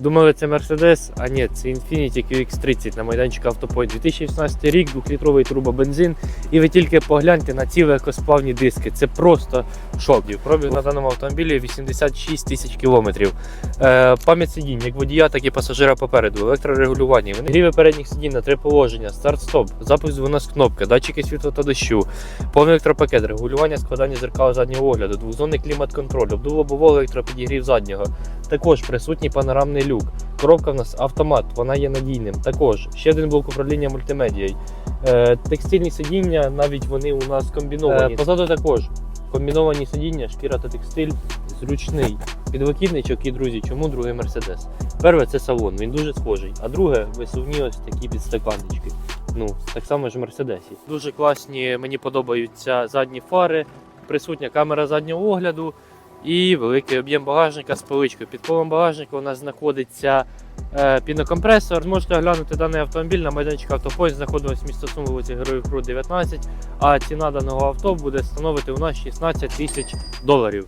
Думали, це Mercedes, а ні, це Infiniti QX30 на майданчику Автопойнт. 2016 рік, 2-літровий турбобензин. І ви тільки погляньте на ці легкосплавні диски. Це просто шок. Пробіг на даному автомобілі 86 тисяч кілометрів. Е, пам'ять сидінь, як водія, так і пасажира попереду, електрорегулювання. Гріве передніх сидінь на три положення, старт-стоп, запуск двона з кнопки, датчики світла та дощу, повний електропакет, регулювання складання зеркал заднього огляду, двохзонний клімат-контроль, обдуло електропідігрів заднього. Також присутній панорамний люк. Коробка в нас автомат, вона є надійним. Також ще один блок управління мультимедією. Е, текстильні сидіння, навіть вони у нас комбіновані. Е, позаду також комбіновані сидіння, шкіра та текстиль, зручний підлокітничок і друзі, чому другий Мерседес? Перше це салон, він дуже схожий. А друге висувні ось такі підстаканнички. Ну, так само ж в Мерседесі. Дуже класні, мені подобаються задні фари, присутня камера заднього огляду і великий об'єм багажника з поличкою. Під полом багажника у нас знаходиться е, пінокомпресор. Можете оглянути даний автомобіль на майданчику автопоїзд, знаходимося місто Сум, вулиці Героїв Кру 19, а ціна даного авто буде становити у нас 16 тисяч доларів.